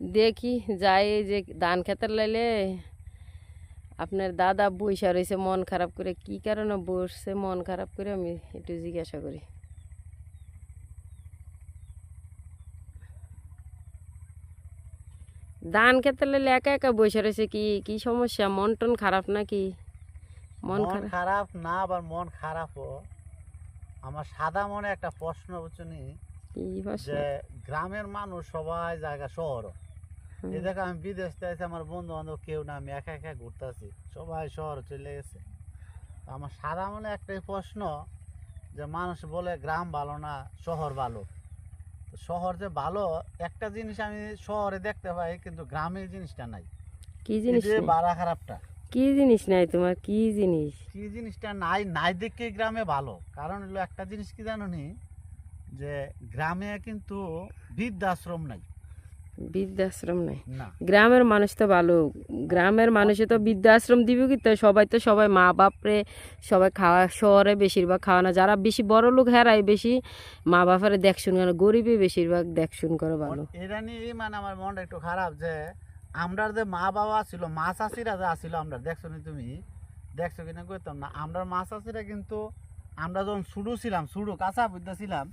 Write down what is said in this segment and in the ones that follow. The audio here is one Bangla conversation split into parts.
দেখি যাই যে ধান খেতের লাইলে আপনার দাদা বইসা রয়েছে মন খারাপ করে কি কারণে বসছে মন খারাপ করে আমি একটু জিজ্ঞাসা করি। ধান খেতে লাইলে একা একা বসে রয়েছে কি কি সমস্যা? মন টন খারাপ নাকি? মন খারাপ খারাপ না আবার মন খারাপও। আমার সাদা মনে একটা প্রশ্ন ভাষা যে গ্রামের মানুষ সবাই জায়গা শহর এই দেখো আমি বিদেশ থেকে আমার বন্ধু বান্ধব কেউ না আমি একা একা ঘুরতেছি। সবাই শহরে চলে গেছে। আমার সাদা মনে একটাই প্রশ্ন যে মানুষ বলে গ্রাম ভালো না শহর ভালো? শহর যে ভালো একটা জিনিস আমি শহরে দেখতে পাই কিন্তু গ্রামে জিনিসটা নাই। কি জিনিস বাড়া খারাপটা। কি জিনিস নাই তোমার? কি জিনিস? কি জিনিসটা নাই নাই দেখে গ্রামে ভালো। কারণ হলো একটা জিনিস কি জানো নি যে গ্রামে কিন্তু বৃদ্ধাশ্রম নাই। বৃদ্ধাশ্রম নাই। গ্রামের মানুষ তো ভালো। গ্রামের মানুষে তো বৃদ্ধাশ্রম দিবে কি? তো সবাই তো সবাই মা বাপরে সবাই খাওয়া শহরে বেশিরভাগ খাওয়ানো যারা বেশি বড় লোক হেরাই বেশি। মা বাপের দেখশুন করে গরিবই বেশিরভাগ দেখশুন করে ভালো। এটা নিয়ে মানে আমার মনটা একটু খারাপ যে আমরার যে মা বাবা ছিল মা চাষিরা যা ছিল আমরা দেখছ নি তুমি দেখছ কিনা করতাম না আমরা মা চাষিরা কিন্তু আমরা যখন শুরু ছিলাম শুরু কাঁচা বিদ্যা ছিলাম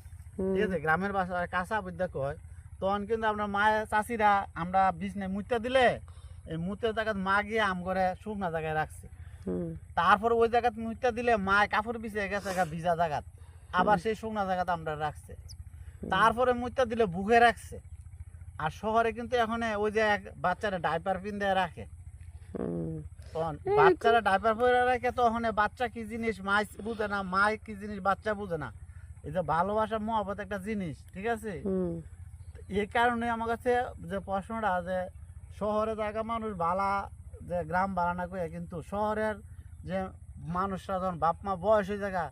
ঠিক আছে গ্রামের ভাষায় কাঁচা বিদ্যা কয় তখন কিন্তু আমরা মা চাষিরা আমরা বিছনে মুইতা দিলে এই মুতের জায়গায় মা গিয়ে আম করে শুকনা জায়গায় রাখছে। তারপর ওই জায়গাত মুইতা দিলে মা কাপড় বিছিয়ে গেছে ভিজা জায়গাত। আবার সেই শুকনা জায়গাত আমরা রাখছে। তারপরে মুইতা দিলে বুকে রাখছে। আর শহরে কিন্তু এখন ওই যে এক বাচ্চারা ডাইপার পিন্দে রাখে। তখন বাচ্চারা ডাইপার পরে রাখে তখন বাচ্চা কি জিনিস মা বুঝে না মা কি জিনিস বাচ্চা বুঝে না। এই যে ভালোবাসা মহাবত একটা জিনিস ঠিক আছে? এই কারণে আমার কাছে যে প্রশ্নটা যে শহরে জায়গা মানুষ বালা যে গ্রাম বালা না করে কিন্তু শহরের যে মানুষরা যখন বাপমা বয়স হয়ে জায়গা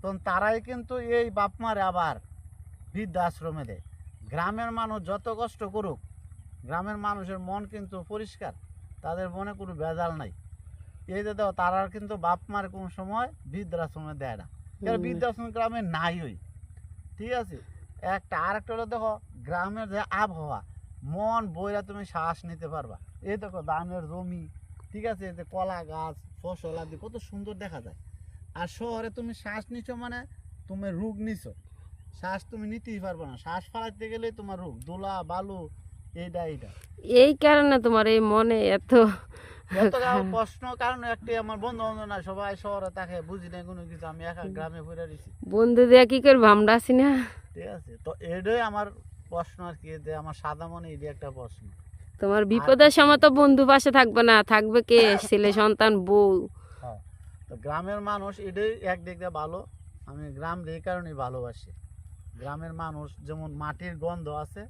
তখন তারাই কিন্তু এই বাপ মারে আবার বৃদ্ধাশ্রমে দেয়। গ্রামের মানুষ যত কষ্ট করুক গ্রামের মানুষের মন কিন্তু পরিষ্কার তাদের মনে কোনো ভেজাল নাই। এই যে দেখো তারা কিন্তু বাপ মার কোনো সময় বৃদ্ধাশ্রমে দেয় না। বৃদ্ধাশ্রম গ্রামে নাই ওই। ঠিক আছে? একটা আর একটা হলো দেখো গ্রামের যে আবহাওয়া মন বইরা তুমি শ্বাস নিতে পারবা। এই দেখো ধানের জমি ঠিক আছে? এই যে কলা গাছ ফসল আদি কত সুন্দর দেখা যায়। আর শহরে তুমি শ্বাস নিছো মানে তুমি রোগ নিছো। শ্বাস তুমি নিতেই পারবে না। শ্বাস ফালাইতে গেলে তোমার রোগ দোলা বালু এইটা এইটা এই কারণে তোমার এই মনে এত এত প্রশ্ন কারণ একটি আমার বন্ধু বান্ধব না সবাই শহরে থাকে বুঝি না কোনো কিছু আমি একা গ্রামে ঘুরে দিছি বন্ধু দেয়া কি করে ভামড়া আছি না। ঠিক আছে? তো এটাই আমার প্রশ্ন আর কি যে আমার সাদা মনে এটাই একটা প্রশ্ন। তোমার বিপদের সময় তো বন্ধু পাশে থাকবে না থাকবে কে? ছেলে সন্তান বউ। হ্যাঁ তো গ্রামের মানুষ এটাই একদিক দিয়ে ভালো আমি গ্রাম এই কারণেই ভালোবাসি। গ্রামের মানুষ যেমন মাটির গন্ধ আছে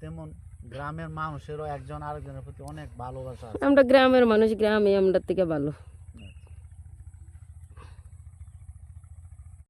তেমন গ্রামের মানুষেরও একজন আরেকজনের প্রতি অনেক ভালোবাসা আছে। আমরা গ্রামের মানুষ গ্রামে আমরা থেকে ভালো।